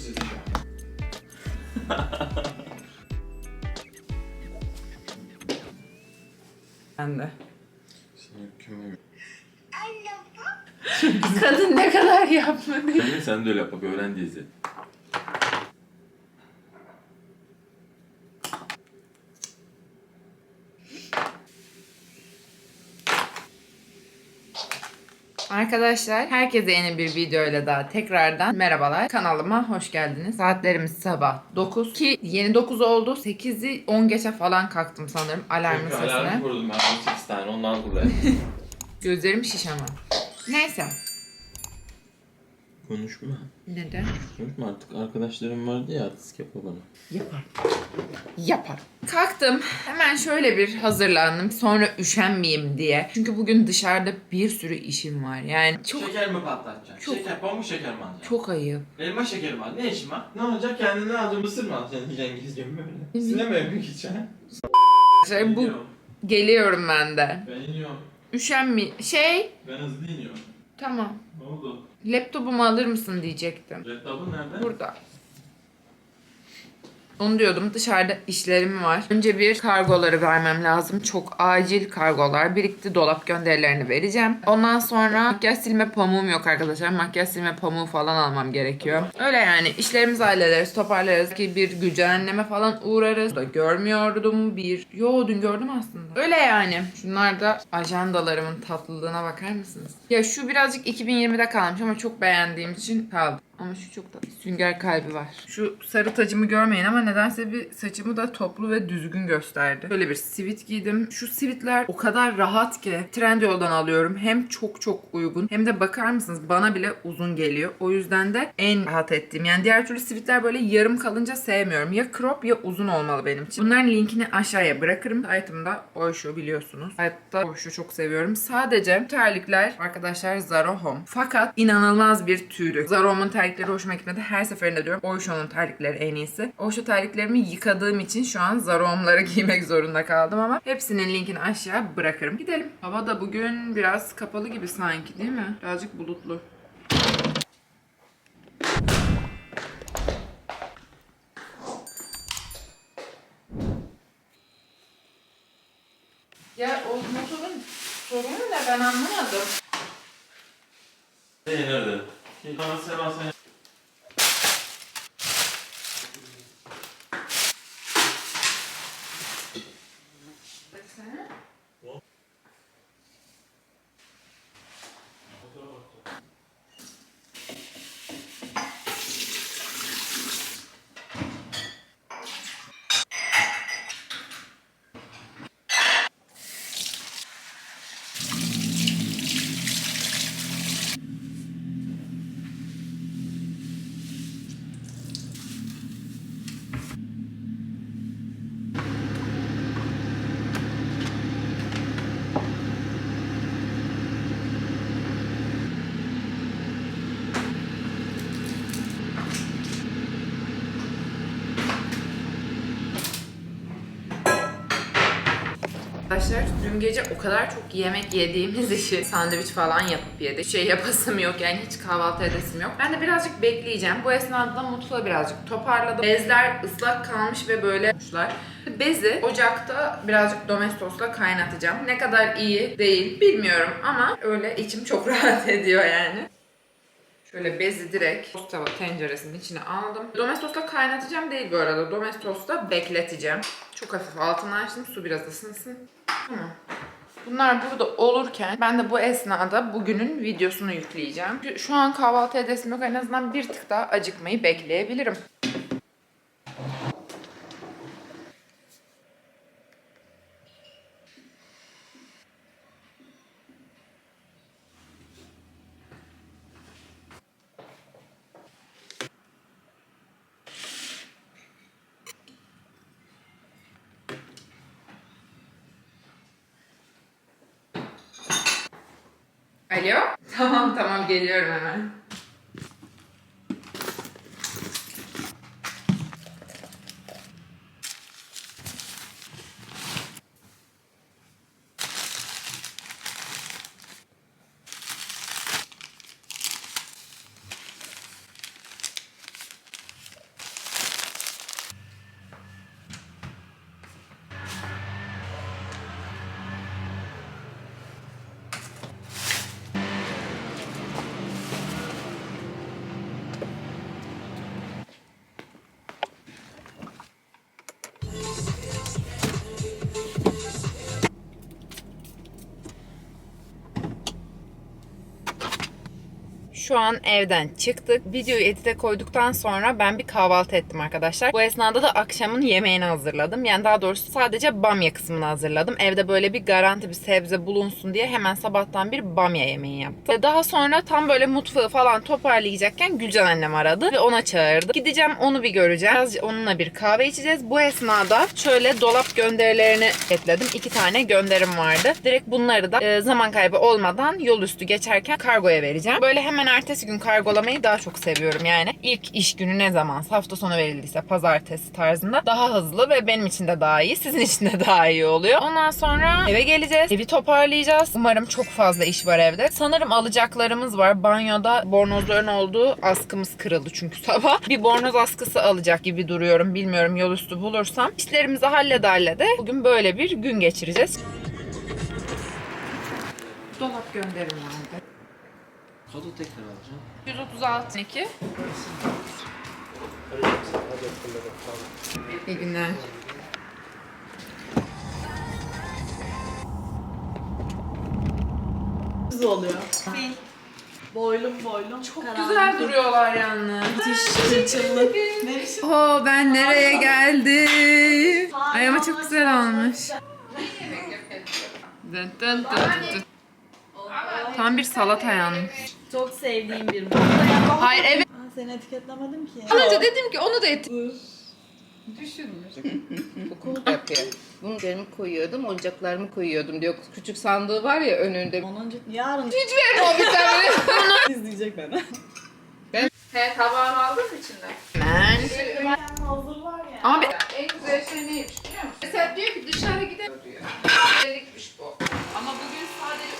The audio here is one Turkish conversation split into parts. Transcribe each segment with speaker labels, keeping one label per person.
Speaker 1: yapıyoruz sizi şu an.
Speaker 2: Ben de.
Speaker 3: Şimdi küme
Speaker 2: Kadın ne kadar yapmadı.
Speaker 3: Sen de öyle yap bak öğren dizi.
Speaker 2: Arkadaşlar herkese yeni bir video ile daha tekrardan merhabalar. Kanalıma hoş geldiniz. Saatlerimiz sabah 9 ki yeni 9 oldu. 8'i 10 geçe falan kalktım sanırım alarmın
Speaker 3: Çünkü
Speaker 2: sesine.
Speaker 3: kurdum ben 18 tane ondan dolayı.
Speaker 2: Gözlerim şiş ama. Neyse.
Speaker 3: Konuşma.
Speaker 2: Neden?
Speaker 3: Konuşma artık arkadaşlarım vardı ya artistik yapma bana.
Speaker 2: Yapar. Yapar. Kalktım. Hemen şöyle bir hazırlandım. Sonra üşenmeyeyim diye. Çünkü bugün dışarıda bir sürü işim var. Yani çok
Speaker 1: Şeker mi patlatacaksın?
Speaker 2: Çok-
Speaker 1: Şeker, pamuk şeker mi alacaksın?
Speaker 2: çok ayıp.
Speaker 1: Elma şekeri mi alacaksın? Ne işin var? Ne olacak? Kendine alacaksın mısır mı alacaksın? Yiyeceksin gezeceksin böyle. Sinemaya mı gideceksin?
Speaker 2: Şey, bu
Speaker 1: iniyorum.
Speaker 2: geliyorum ben de.
Speaker 1: Ben iniyorum.
Speaker 2: Üşenmi şey
Speaker 1: Ben hızlı iniyorum.
Speaker 2: tamam.
Speaker 1: Ne oldu?
Speaker 2: Laptopumu alır mısın diyecektim.
Speaker 1: Laptopun nerede?
Speaker 2: Burada. Onu diyordum dışarıda işlerim var. Önce bir kargoları vermem lazım. Çok acil kargolar birikti. Dolap gönderilerini vereceğim. Ondan sonra makyaj silme pamuğum yok arkadaşlar. Makyaj silme pamuğu falan almam gerekiyor. Öyle yani işlerimizi hallederiz, toparlarız ki bir güncelleme falan uğrarız. Da görmüyordum bir. Yo dün gördüm aslında. Öyle yani. Şunlar da ajandalarımın tatlılığına bakar mısınız? Ya şu birazcık 2020'de kalmış ama çok beğendiğim için kaldı. Ama şu çok tatlı. Sünger kalbi var. Şu sarı tacımı görmeyin ama nedense bir saçımı da toplu ve düzgün gösterdi. Böyle bir sivit giydim. Şu sivitler o kadar rahat ki Trendyol'dan alıyorum. Hem çok çok uygun hem de bakar mısınız bana bile uzun geliyor. O yüzden de en rahat ettiğim. Yani diğer türlü sivitler böyle yarım kalınca sevmiyorum. Ya crop ya uzun olmalı benim için. Bunların linkini aşağıya bırakırım. Item'da Oysho biliyorsunuz. Hatta Oysho çok seviyorum. Sadece terlikler arkadaşlar Zara Home. Fakat inanılmaz bir tüylü. Zara Home'un hoşuma gitmedi. Her seferinde diyorum Oysho'nun terlikleri en iyisi. Oysho terliklerimi yıkadığım için şu an Zara Home'ları giymek zorunda kaldım ama hepsinin linkini aşağı bırakırım. Gidelim. Hava da bugün biraz kapalı gibi sanki değil mi? Birazcık bulutlu. Ya o motorun sorunu ne ben anlamadım.
Speaker 3: Hey nerede?
Speaker 1: Tamam Seba sen.
Speaker 2: Arkadaşlar dün gece o kadar çok yemek yediğimiz için sandviç falan yapıp yedik. Şey yapasım yok yani hiç kahvaltı edesim yok. Ben de birazcık bekleyeceğim. Bu esnada mutfağı birazcık toparladım. Bezler ıslak kalmış ve böyle olmuşlar. Bezi ocakta birazcık domestosla kaynatacağım. Ne kadar iyi değil bilmiyorum ama öyle içim çok rahat ediyor yani. Şöyle bezi direkt tost tava tenceresinin içine aldım. Domestos'ta kaynatacağım değil bu arada. Domestos'ta bekleteceğim. Çok hafif altını açtım. Su biraz ısınsın. Tamam. Bunlar burada olurken ben de bu esnada bugünün videosunu yükleyeceğim. Şu an kahvaltı edesim yok. En azından bir tık daha acıkmayı bekleyebilirim. Alo? Tamam tamam geliyorum hemen. Şu an evden çıktık. Videoyu edite koyduktan sonra ben bir kahvaltı ettim arkadaşlar. Bu esnada da akşamın yemeğini hazırladım. Yani daha doğrusu sadece bamya kısmını hazırladım. Evde böyle bir garanti bir sebze bulunsun diye hemen sabahtan bir bamya yemeği yaptım. Daha sonra tam böyle mutfağı falan toparlayacakken Gülcan annem aradı ve ona çağırdı. Gideceğim onu bir göreceğim. Biraz onunla bir kahve içeceğiz. Bu esnada şöyle dolap gönderilerini ekledim. İki tane gönderim vardı. Direkt bunları da e, zaman kaybı olmadan yol üstü geçerken kargoya vereceğim. Böyle hemen ertesi gün kargolamayı daha çok seviyorum yani. İlk iş günü ne zaman hafta sonu verildiyse pazartesi tarzında daha hızlı ve benim için de daha iyi, sizin için de daha iyi oluyor. Ondan sonra eve geleceğiz. Evi toparlayacağız. Umarım çok fazla iş var evde. Sanırım alacaklarımız var. Banyoda bornozların olduğu askımız kırıldı çünkü sabah. Bir bornoz askısı alacak gibi duruyorum. Bilmiyorum yol üstü bulursam. İşlerimizi hallede hallede bugün böyle bir gün geçireceğiz. Dolap gönderim vardı.
Speaker 1: Kodu tekrar alacağım.
Speaker 2: 136 2. İyi günler.
Speaker 4: Güzel oluyor. Boylum boylum. Çok
Speaker 2: Güzel duruyorlar yalnız.
Speaker 4: Kırçıllı.
Speaker 2: Oo ben nereye geldim? Ay ama çok güzel olmuş. Dın dın dın dın dın. Tam bir salata yalnız.
Speaker 4: Çok sevdiğim bir bu.
Speaker 2: Hayır evet.
Speaker 4: Aa, Seni etiketlemedim ki.
Speaker 2: Önce dedim ki onu da et.
Speaker 5: Okul yapıyor. Bunu üzerime koyuyordum, oyuncaklarımı koyuyordum diyor. Küçük sandığı var ya önünde.
Speaker 4: 10. Yarın
Speaker 5: Hiç verme o bir tane.
Speaker 4: izleyecek beni.
Speaker 5: He tabağını aldın mı içinden?
Speaker 2: Ben.
Speaker 4: Hazır var ya.
Speaker 2: Ama bir...
Speaker 5: En güzel şey neymiş biliyor musun? Mesela diyor ki dışarı gidelim diyor. Güzellikmiş bu. Ama bugün sadece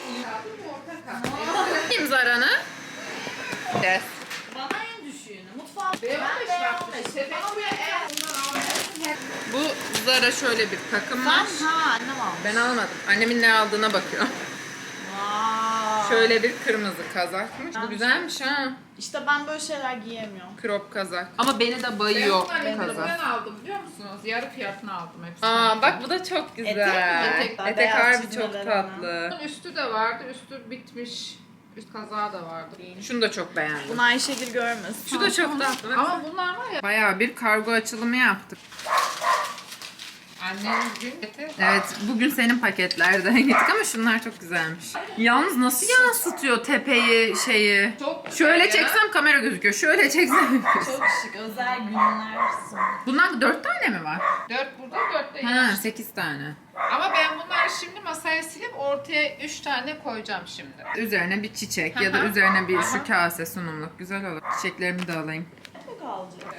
Speaker 2: Kim zaranı? Yes.
Speaker 4: Bana en düşüğünü. Mutfağa.
Speaker 5: Almıyorsun. hep
Speaker 2: Bu Zara şöyle bir takım var.
Speaker 4: Ben ha annem almış.
Speaker 2: Ben almadım. Annemin ne aldığına bakıyorum.
Speaker 4: Wow.
Speaker 2: Şöyle bir kırmızı kazakmış. Bu güzelmiş ha.
Speaker 4: İşte ben böyle şeyler giyemiyorum.
Speaker 2: Crop kazak. Ama beni de bayıyor
Speaker 5: Ben bunları
Speaker 2: kazak.
Speaker 5: indirimden aldım biliyor musunuz? Yarı fiyatına aldım hepsini.
Speaker 2: Aa bak bu da çok güzel.
Speaker 4: Etek
Speaker 5: mi?
Speaker 2: Etek,
Speaker 4: Beyaz
Speaker 2: harbi çok tatlı.
Speaker 5: Bunun üstü de vardı. Üstü bitmiş. Üst kazağı da vardı.
Speaker 2: Şunu da çok beğendim.
Speaker 4: Bunu Ayşegül görmesin.
Speaker 2: Şu da çok tatlı.
Speaker 5: Ama bunlar var ya.
Speaker 2: Bayağı bir kargo açılımı yaptık.
Speaker 5: Annenin.
Speaker 2: Evet bugün senin paketlerden gittik ama şunlar çok güzelmiş. Yalnız nasıl yansıtıyor tepeyi şeyi?
Speaker 5: Çok güzel
Speaker 2: Şöyle
Speaker 5: ya.
Speaker 2: çeksem kamera gözüküyor. Şöyle çeksem.
Speaker 4: Çok şık. Özel günler sonu.
Speaker 2: Bundan dört tane mi var?
Speaker 5: Dört burada, dört de
Speaker 2: Ha sekiz tane.
Speaker 5: Ama ben bunları şimdi masaya silip ortaya üç tane koyacağım şimdi.
Speaker 2: Üzerine bir çiçek ya da
Speaker 5: Aha.
Speaker 2: üzerine bir şu kase sunumluk. Güzel olur. Çiçeklerimi de alayım.
Speaker 4: Çok alacağım.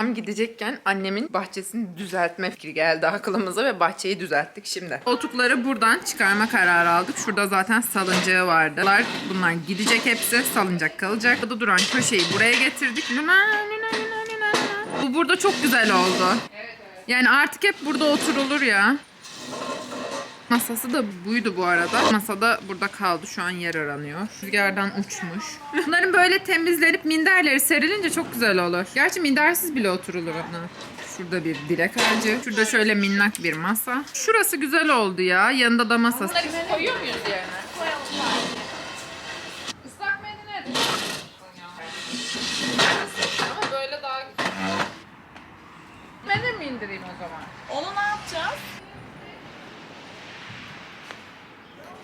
Speaker 2: Tam gidecekken annemin bahçesini düzeltme fikri geldi aklımıza ve bahçeyi düzelttik şimdi. Koltukları buradan çıkarma kararı aldık. Şurada zaten salıncağı vardı. Bunlar, bunlar gidecek hepsi. Salıncak kalacak. Burada duran köşeyi buraya getirdik. Luna, luna, luna, luna, luna. Bu burada çok güzel oldu. Yani artık hep burada oturulur ya. Masası da buydu bu arada. Masada burada kaldı. Şu an yer aranıyor. Rüzgardan uçmuş. Bunların böyle temizlenip minderleri serilince çok güzel olur. Gerçi mindersiz bile oturulur ona. Şurada bir dilek ağacı. Şurada şöyle minnak bir masa. Şurası güzel oldu ya. Yanında da masası.
Speaker 5: Bunları koyuyor muyuz yerine?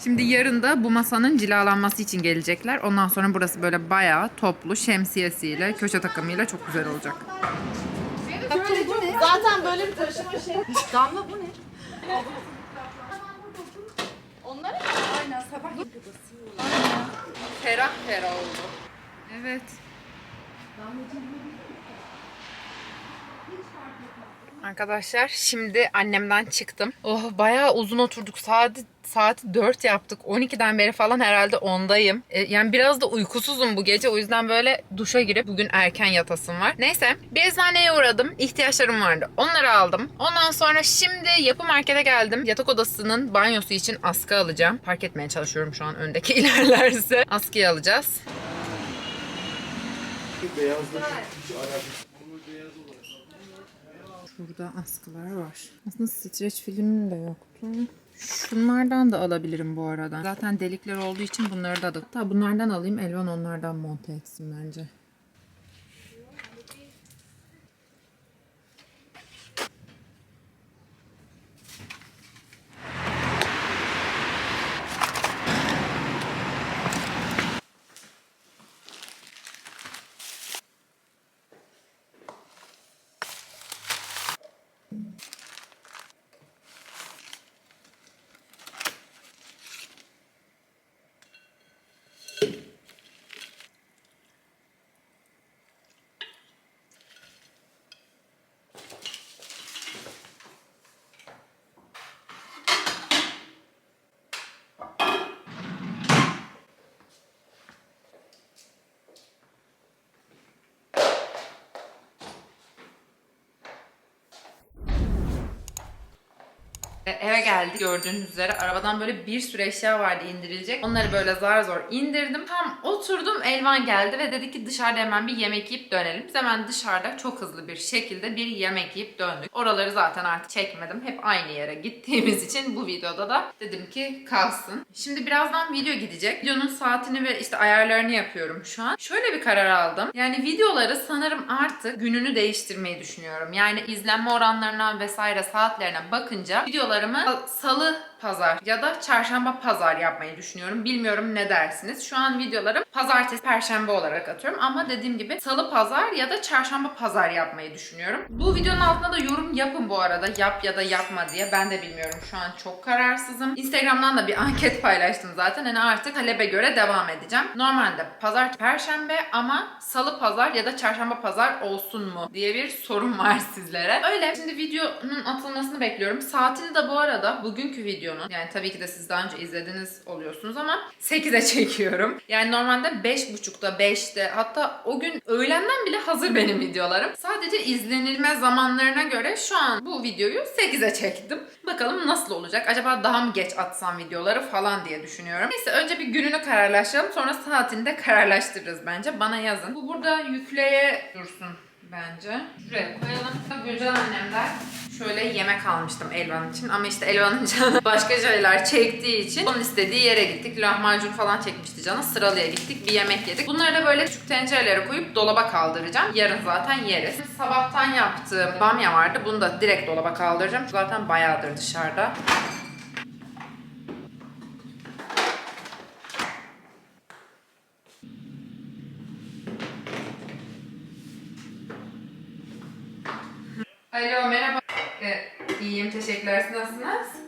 Speaker 2: Şimdi yarın da bu masanın cilalanması için gelecekler. Ondan sonra burası böyle bayağı toplu şemsiyesiyle, köşe takımıyla çok güzel olacak.
Speaker 4: Zaten böyle bir taşıma şey. Damla bu ne? Onlara Aynen sabah
Speaker 2: Ferah ferah oldu. Evet. Arkadaşlar şimdi annemden çıktım. Oh bayağı uzun oturduk. Saati saati 4 yaptık. 12'den beri falan herhalde 10'dayım. E, yani biraz da uykusuzum bu gece. O yüzden böyle duşa girip bugün erken yatasım var. Neyse bir eczaneye uğradım. İhtiyaçlarım vardı. Onları aldım. Ondan sonra şimdi yapı markete geldim. Yatak odasının banyosu için askı alacağım. Park etmeye çalışıyorum şu an öndeki ilerlerse. Askıyı alacağız. Burada askılar var. Aslında streç filmim de yoktu. Şunlardan da alabilirim bu arada. Zaten delikler olduğu için bunları da Hatta bunlardan alayım. Elvan onlardan monte etsin bence. Eve geldik gördüğünüz üzere arabadan böyle bir sürü eşya vardı indirilecek. Onları böyle zar zor indirdim. Tam oturdum Elvan geldi ve dedi ki dışarıda hemen bir yemek yiyip dönelim. Biz hemen dışarıda çok hızlı bir şekilde bir yemek yiyip döndük. Oraları zaten artık çekmedim. Hep aynı yere gittiğimiz için bu videoda da dedim ki kalsın. Şimdi birazdan video gidecek. Videonun saatini ve işte ayarlarını yapıyorum şu an. Şöyle bir karar aldım. Yani videoları sanırım artık gününü değiştirmeyi düşünüyorum. Yani izlenme oranlarına vesaire saatlerine bakınca videolarımı salı pazar ya da çarşamba pazar yapmayı düşünüyorum. Bilmiyorum ne dersiniz. Şu an videolarım pazartesi perşembe olarak atıyorum ama dediğim gibi salı pazar ya da çarşamba pazar yapmayı düşünüyorum. Bu videonun altına da yorum yapın bu arada. Yap ya da yapma diye. Ben de bilmiyorum. Şu an çok kararsızım. Instagram'dan da bir anket paylaştım zaten. Hani artık talebe göre devam edeceğim. Normalde pazar perşembe ama salı pazar ya da çarşamba pazar olsun mu diye bir sorum var sizlere. Öyle. Şimdi videonun atılmasını bekliyorum. Saatini de bu arada bugünkü videonun yani tabii ki de siz daha önce izlediniz oluyorsunuz ama 8'e çekiyorum. Yani normalde 5.30'da 5'te hatta o gün öğlenden bile hazır benim videolarım. Sadece izlenilme zamanlarına göre şu an bu videoyu 8'e çektim. Bakalım nasıl olacak? Acaba daha mı geç atsam videoları falan diye düşünüyorum. Neyse önce bir gününü kararlaştıralım sonra saatini de kararlaştırırız bence. Bana yazın. Bu burada yükleye dursun bence. Şuraya koyalım. Gülcan annemden şöyle yemek almıştım Elvan için ama işte Elvan'ın canı başka şeyler çektiği için onun istediği yere gittik. Lahmacun falan çekmişti canı. Sıralıya gittik. Bir yemek yedik. Bunları da böyle küçük tencerelere koyup dolaba kaldıracağım. Yarın zaten yeriz. Sabahtan yaptığım bamya vardı. Bunu da direkt dolaba kaldıracağım. Zaten bayağıdır dışarıda. Alo merhaba. Ee, iyiyim teşekkürler. Siz nasılsınız?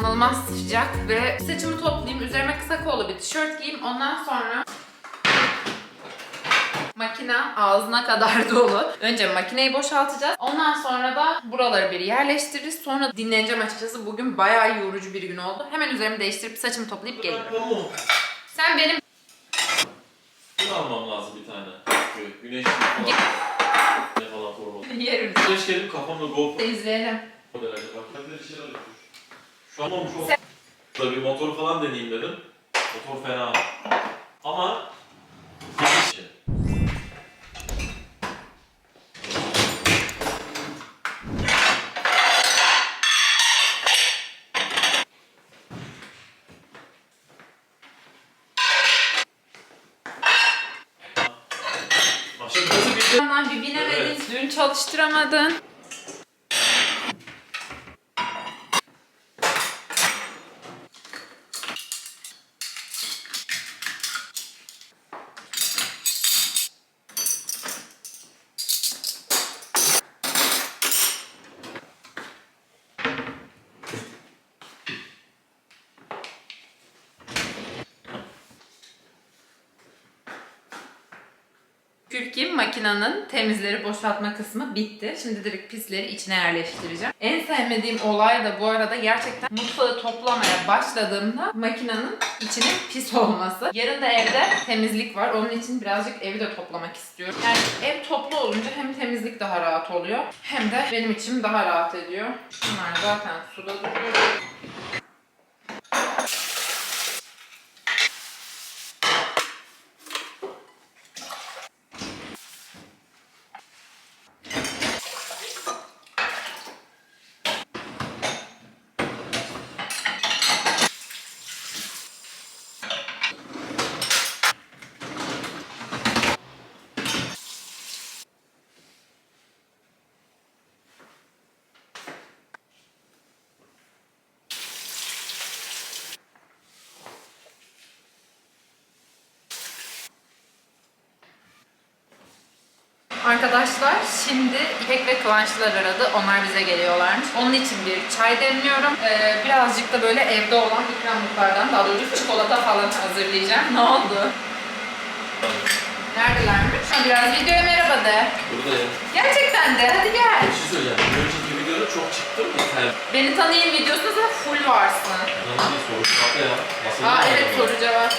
Speaker 2: İnanılmaz sıcak ve saçımı toplayayım. Üzerime kısa kollu bir tişört giyeyim. Ondan sonra makine ağzına kadar dolu. Önce makineyi boşaltacağız. Ondan sonra da buraları bir yerleştiririz. Sonra dinleneceğim açıkçası. Bugün bayağı yorucu bir gün oldu. Hemen üzerimi değiştirip saçımı toplayıp geliyorum. Sen benim
Speaker 3: Bunu almam lazım bir tane. Böyle Güneş falan. Ne falan formalı.
Speaker 2: yerim.
Speaker 3: Güneş gelip kafamda GoPro
Speaker 2: İzleyelim.
Speaker 3: bir şeyler yapıyor. Şu an olmuş oldu. Burada bir motor falan deneyeyim dedim. Motor fena. Ama bir şey.
Speaker 2: Hemen bir binemedin. Dün çalıştıramadın. Ki makinenin temizleri boşaltma kısmı bitti. Şimdi direkt pisleri içine yerleştireceğim. En sevmediğim olay da bu arada gerçekten mutfağı toplamaya başladığımda makinenin içinin pis olması. Yarın da evde temizlik var. Onun için birazcık evi de toplamak istiyorum. Yani ev toplu olunca hem temizlik daha rahat oluyor hem de benim içim daha rahat ediyor. Bunlar zaten suda duruyor. Arkadaşlar şimdi Kıvançlar aradı. Onlar bize geliyorlarmış. Onun için bir çay demliyorum. Ee, birazcık da böyle evde olan ikramlıklardan daha doğrusu çikolata falan hazırlayacağım. Ne oldu? Neredelermiş? Ha, Biraz videoya merhaba de.
Speaker 3: Buradayım.
Speaker 2: Gerçekten de. Hadi gel.
Speaker 3: Bir şey söyleyeceğim. Bir önceki videoda çok çıktım. Ter.
Speaker 2: Beni tanıyın videosunda full varsın.
Speaker 3: Bir soru cevapla ya. Nasıl
Speaker 2: Aa evet
Speaker 3: soru
Speaker 2: cevap.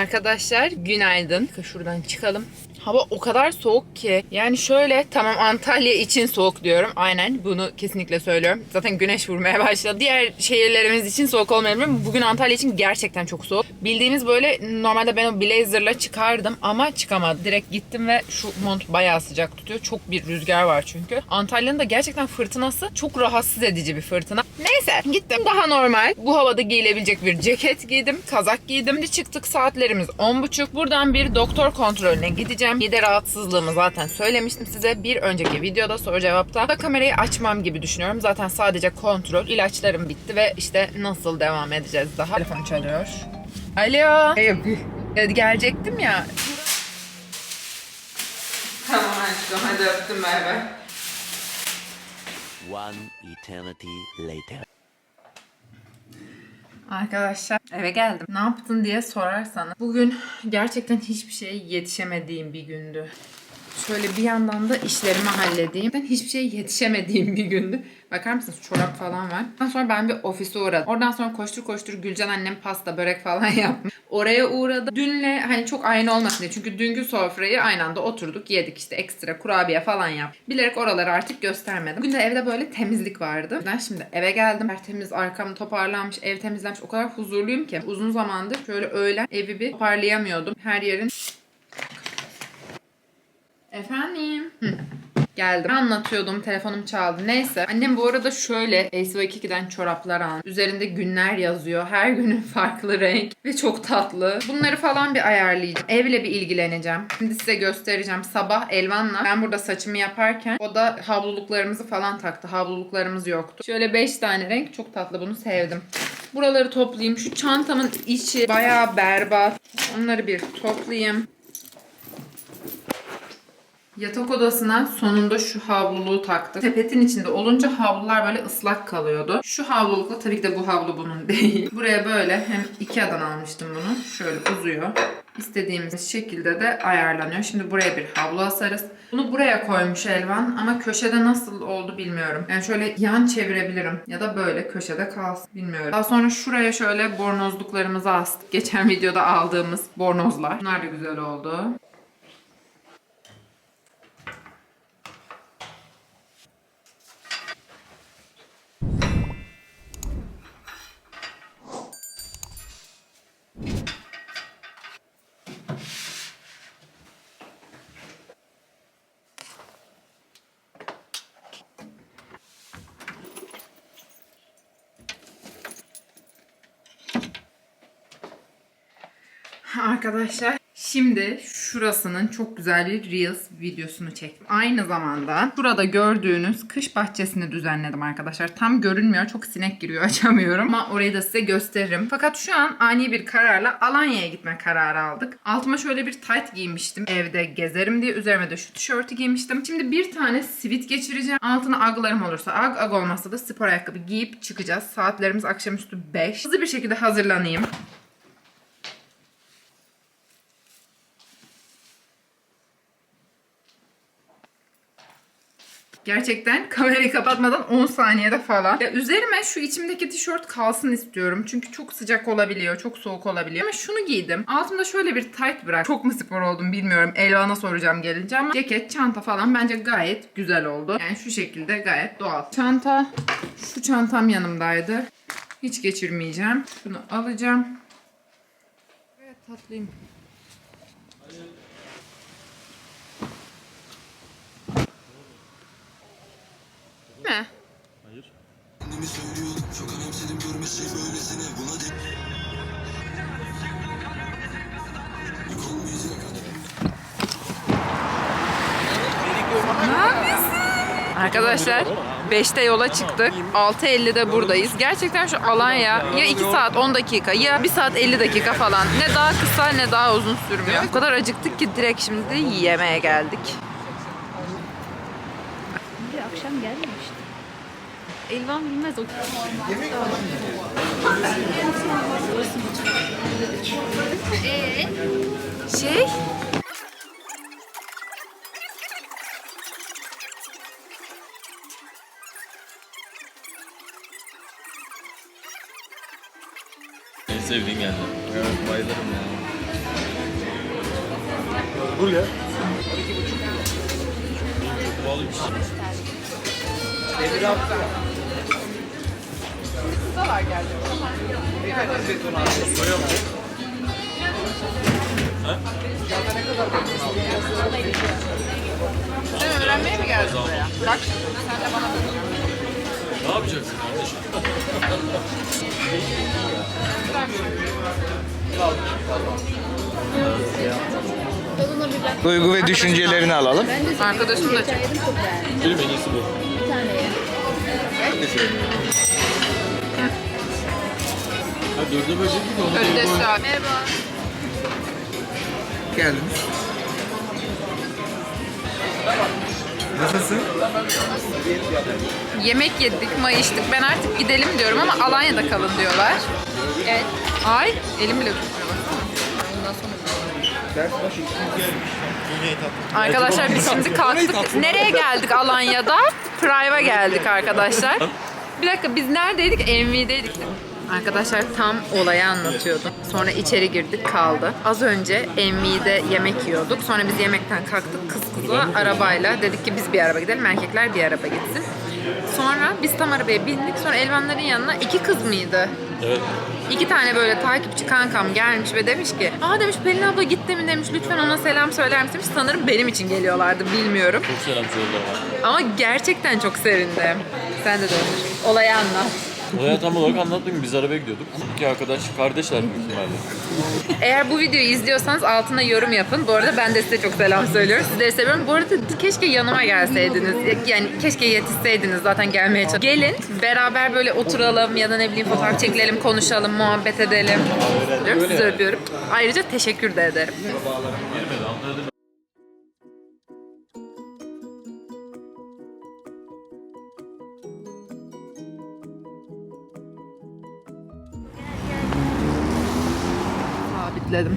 Speaker 2: Arkadaşlar günaydın. Şuradan çıkalım. Hava o kadar soğuk ki. Yani şöyle tamam Antalya için soğuk diyorum. Aynen bunu kesinlikle söylüyorum. Zaten güneş vurmaya başladı. Diğer şehirlerimiz için soğuk olmayabilir bugün Antalya için gerçekten çok soğuk. Bildiğimiz böyle normalde ben o blazerla çıkardım ama çıkamadım. Direkt gittim ve şu mont bayağı sıcak tutuyor. Çok bir rüzgar var çünkü. Antalya'nın da gerçekten fırtınası çok rahatsız edici bir fırtına. Neyse gittim daha normal. Bu havada giyilebilecek bir ceket giydim. Kazak giydim. Şimdi çıktık saatlerimiz 10.30. Buradan bir doktor kontrolüne gideceğim. Mide rahatsızlığımı zaten söylemiştim size. Bir önceki videoda soru cevapta. Da kamerayı açmam gibi düşünüyorum. Zaten sadece kontrol. İlaçlarım bitti ve işte nasıl devam edeceğiz daha. Telefon çalıyor. Alo. Evet, gelecektim ya. Tamam aşkım hadi öptüm bay bay.
Speaker 6: One eternity later.
Speaker 2: Arkadaşlar eve geldim. Ne yaptın diye sorarsanız. Bugün gerçekten hiçbir şeye yetişemediğim bir gündü. Şöyle bir yandan da işlerimi halledeyim. Ben hiçbir şeye yetişemediğim bir gündü. Bakar mısınız çorap falan var. Ondan sonra ben bir ofise uğradım. Oradan sonra koştur koştur Gülcan annem pasta börek falan yapmış. Oraya uğradım. Dünle hani çok aynı olmasın diye. Çünkü dünkü sofrayı aynı anda oturduk yedik işte ekstra kurabiye falan yap. Bilerek oraları artık göstermedim. Bugün de evde böyle temizlik vardı. Ben şimdi eve geldim. Tertemiz arkam toparlanmış, ev temizlenmiş. O kadar huzurluyum ki. Uzun zamandır şöyle öğlen evi bir toparlayamıyordum. Her yerin Efendim? Geldim. Anlatıyordum. Telefonum çaldı. Neyse. Annem bu arada şöyle ACY2'den çoraplar almış. Üzerinde günler yazıyor. Her günün farklı renk. Ve çok tatlı. Bunları falan bir ayarlayacağım. Evle bir ilgileneceğim. Şimdi size göstereceğim. Sabah Elvan'la ben burada saçımı yaparken o da havluluklarımızı falan taktı. Havluluklarımız yoktu. Şöyle 5 tane renk. Çok tatlı. Bunu sevdim. Buraları toplayayım. Şu çantamın içi bayağı berbat. Onları bir toplayayım. Yatak odasına sonunda şu havluluğu taktık. Sepetin içinde olunca havlular böyle ıslak kalıyordu. Şu havlulukla tabii ki de bu havlu bunun değil. Buraya böyle hem Ikea'dan almıştım bunu. Şöyle uzuyor. İstediğimiz şekilde de ayarlanıyor. Şimdi buraya bir havlu asarız. Bunu buraya koymuş Elvan ama köşede nasıl oldu bilmiyorum. Yani şöyle yan çevirebilirim ya da böyle köşede kalsın bilmiyorum. Daha sonra şuraya şöyle bornozluklarımızı astık. Geçen videoda aldığımız bornozlar. Bunlar da güzel oldu. Arkadaşlar şimdi şurasının çok güzel bir Reels videosunu çektim. Aynı zamanda şurada gördüğünüz kış bahçesini düzenledim arkadaşlar. Tam görünmüyor. Çok sinek giriyor açamıyorum. Ama orayı da size gösteririm. Fakat şu an ani bir kararla Alanya'ya gitme kararı aldık. Altıma şöyle bir tight giymiştim. Evde gezerim diye. Üzerime de şu tişörtü giymiştim. Şimdi bir tane sivit geçireceğim. Altına aglarım olursa ag, ag olmazsa da spor ayakkabı giyip çıkacağız. Saatlerimiz akşamüstü 5. Hızlı bir şekilde hazırlanayım. Gerçekten kamerayı kapatmadan 10 saniyede falan. Ya üzerime şu içimdeki tişört kalsın istiyorum. Çünkü çok sıcak olabiliyor, çok soğuk olabiliyor. Ama şunu giydim. Altımda şöyle bir tight bırak. Çok mu spor oldum bilmiyorum. Elvan'a soracağım gelince ama ceket, çanta falan bence gayet güzel oldu. Yani şu şekilde gayet doğal. Çanta, şu çantam yanımdaydı. Hiç geçirmeyeceğim. Şunu alacağım. Evet tatlıyım. Arkadaşlar 5'te yola çıktık. 6.50'de buradayız. Gerçekten şu Alanya ya 2 saat 10 dakika ya 1 saat 50 dakika falan. Ne daha kısa ne daha uzun sürmüyor. O kadar acıktık ki direkt şimdi yemeğe geldik.
Speaker 4: Elvan bilmez o.
Speaker 2: Şey?
Speaker 3: En sevdiğim yerler.
Speaker 1: Evet bayılırım ya. Burger.
Speaker 3: Pahalıymış.
Speaker 2: Sen öğrenmeye mi geldin buraya? Bak şimdi sen de bana
Speaker 3: Ne yapacaksın kardeşim?
Speaker 1: Duygu ve düşüncelerini alalım.
Speaker 2: Arkadaşım da çok
Speaker 3: Benim en iyisi bu. Ha dörde bölecek mi? Onu
Speaker 2: Özdesi abi. Merhaba.
Speaker 1: Geldiniz. Nasılsın?
Speaker 2: Yemek yedik, mayıştık. Ben artık gidelim diyorum ama Alanya'da kalın diyorlar. Evet. Ay elim bile tutmuyor. Arkadaşlar biz şimdi kalktık. Nereye geldik Alanya'da? Prive'a geldik arkadaşlar. Bir dakika biz neredeydik? MV'deydik. Arkadaşlar tam olayı anlatıyordum. Sonra içeri girdik kaldı. Az önce MV'de yemek yiyorduk. Sonra biz yemekten kalktık kız kıza arabayla. Dedik ki biz bir araba gidelim erkekler bir araba gitsin. Sonra biz tam arabaya bindik. Sonra Elvanların yanına iki kız mıydı?
Speaker 3: Evet.
Speaker 2: İki tane böyle takipçi kankam gelmiş ve demiş ki Aa demiş Pelin abla gitti mi demiş lütfen ona selam söyler misin demiş. Sanırım benim için geliyorlardı bilmiyorum.
Speaker 3: Çok selam söylüyorlar.
Speaker 2: Ama gerçekten çok sevindim. Sen de dönmüş. Olayı anlat.
Speaker 3: Olaya tam olarak anlattım. Biz arabaya gidiyorduk. İki arkadaş kardeşler büyük ihtimalle.
Speaker 2: Eğer bu videoyu izliyorsanız altına yorum yapın. Bu arada ben de size çok selam söylüyorum. Sizleri seviyorum. Bu arada keşke yanıma gelseydiniz. Yani keşke yetişseydiniz zaten gelmeye çalış. Gelin beraber böyle oturalım ya da ne bileyim fotoğraf çekilelim, konuşalım, muhabbet edelim.
Speaker 3: Öyle
Speaker 2: Sizi
Speaker 3: yani.
Speaker 2: öpüyorum. Ayrıca teşekkür de ederim.
Speaker 3: Girmedi anladım.
Speaker 2: Sabitledim.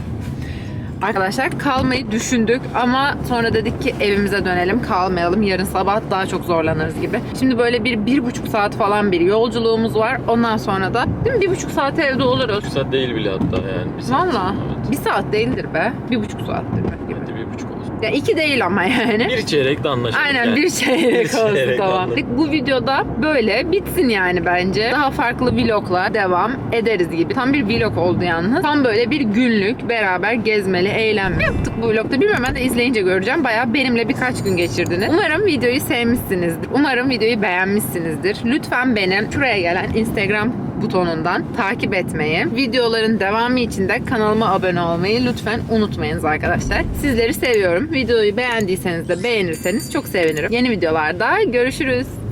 Speaker 2: Arkadaşlar kalmayı düşündük ama sonra dedik ki evimize dönelim kalmayalım. Yarın sabah daha çok zorlanırız gibi. Şimdi böyle bir, bir buçuk saat falan bir yolculuğumuz var. Ondan sonra da değil mi? Bir buçuk saat evde oluruz.
Speaker 3: Bir saat değil bile hatta yani. Bir saat.
Speaker 2: Valla.
Speaker 3: Evet.
Speaker 2: Bir saat değildir be. Bir buçuk saattir be. gibi.
Speaker 3: Hadi bir buçuk olsun.
Speaker 2: Ya iki değil ama yani.
Speaker 3: Bir çeyrek de anlaşalım.
Speaker 2: Aynen
Speaker 3: yani.
Speaker 2: bir çeyrek
Speaker 3: Bir
Speaker 2: olsun
Speaker 3: çeyrek
Speaker 2: tamam.
Speaker 3: anladım.
Speaker 2: Bu videoda böyle bitsin yani bence. Daha farklı vloglar devam ederiz gibi. Tam bir vlog oldu yalnız. Tam böyle bir günlük beraber gezmeli, eğlenme yaptık bu vlogda. Bilmiyorum ben de izleyince göreceğim. Bayağı benimle birkaç gün geçirdiniz. Umarım videoyu sevmişsinizdir. Umarım videoyu beğenmişsinizdir. Lütfen beni şuraya gelen Instagram butonundan takip etmeyi, videoların devamı için de kanalıma abone olmayı lütfen unutmayınız arkadaşlar. Sizleri seviyorum. Videoyu beğendiyseniz de beğenirseniz çok sevinirim. Yeni videolarda görüşürüz.